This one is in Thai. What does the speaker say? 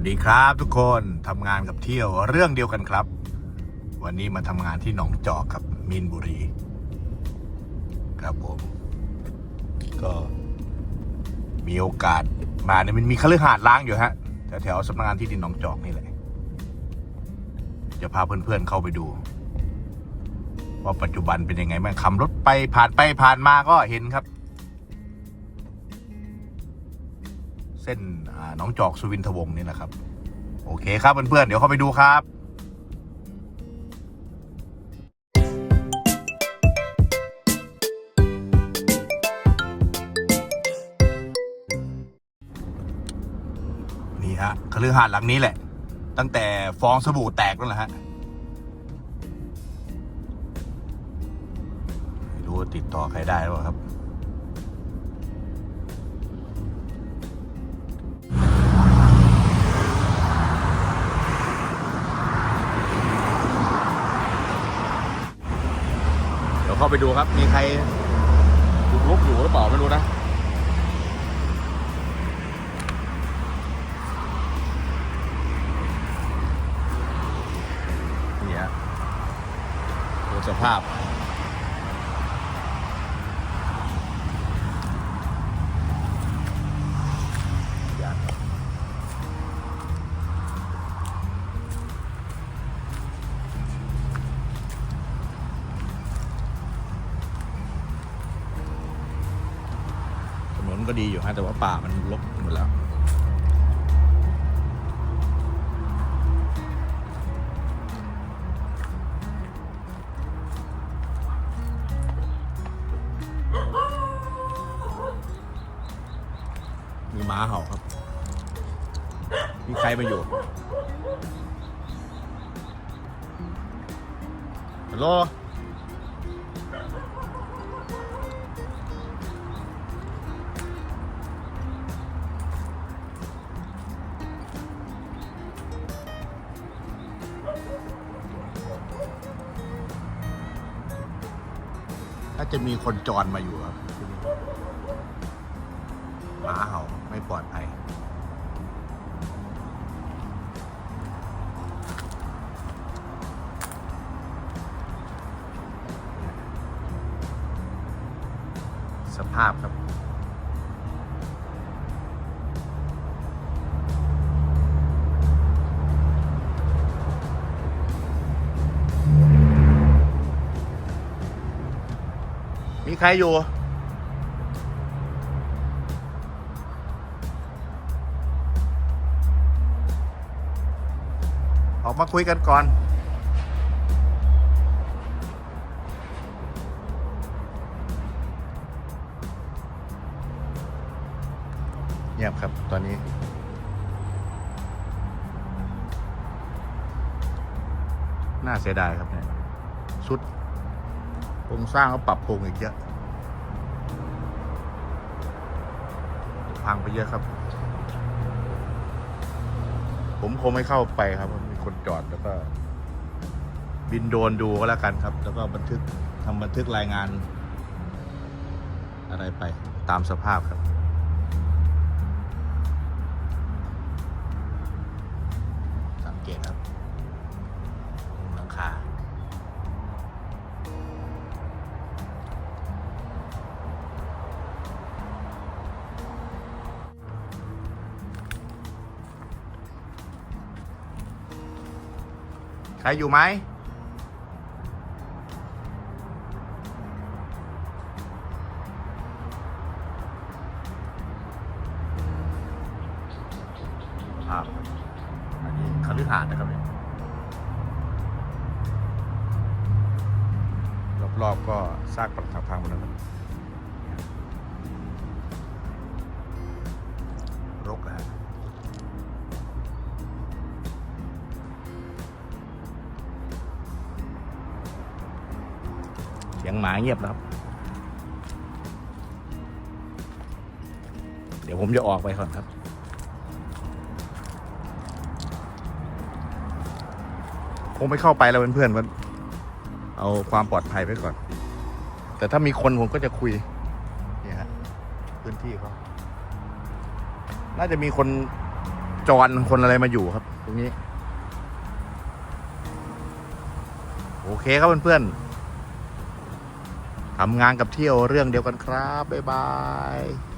วัสดีครับทุกคนทำงานกับเที่ยวเรื่องเดียวกันครับ วันนี้มาทำงานที่หนองจอกครับมีนบุรี ครับผม ก็มีโอกาสมาเนี่ยมันมีคฤหาสน์ล้างอยู่ฮะแถวแถวๆสำนักงานที่ดินหนองจอกนี่แหละจะพาเพื่อนๆเข้าไปดู ว่าปัจจุบันเป็นยังไงบ้างขับรถไปผ่านไปผ่านมาก็เห็นครับ เส้นน้องจอกสุวินทวงศ์นี่แหละครับ โอเคครับเพื่อนๆเดี๋ยวเข้าไปดูครับนี่ฮะคฤหาสน์หลังนี้แหละ ตั้งแต่ฟองสบู่แตกนั่นแหละฮะไม่รู้ว่าติดต่อใครได้หรือเปล่าครับ ดี๋ยวเข้าไปดูครับ มีใครบุกรุกอยู่หรือเปล่าไม่รู้นะเนี่ยดูสภาพ ก็ดีอยู่ฮะแต่ว่าป่ามันรกหมดแล้วมีหมาเห่าครับมีใครมาอยู่ฮัลโหล ถ้าจะมีคนจรมาอยู่ครับที่นี่หมาเห่าไม่ปลอดภัยสภาพครับ ใครอยู่ ออกมาคุยกันก่อนเงียบครับตอนนี้น่าเสียดายครับเนี่ยชุดโครงสร้างก็ปรับปรุงอีกเยอะ พังไปเยอะครับ ผมคงไม่เข้าไปครับ มีคนจอดแล้วก็ บินโดรนดูก็แล้วกันครับ แล้วก็บันทึกทำบันทึกรายงาน อะไรไปตามสภาพครับ ใครอยู่ไหมครับอันนี้คฤหาสน์นะครับเนี่ยรอบๆก็ซากปรักหักพังหมดแล้ว สียงหมาเงียบแล้วครับ เดี๋ยวผมจะออกไปก่อนครับคงไม่เข้าไปแล้วเพื่อนๆมันเอาความปลอดภัยไว้ก่อน แต่ถ้ามีคนผมก็จะคุยเนี่ยฮะพื้นที่เขาน่าจะมีคนจรคนอะไรมาอยู่ครับ ตรงนี้ โอเคครับเพื่อนๆ ทำงานกับเที่ยวเรื่องเดียวกันครับ บ๊ายบาย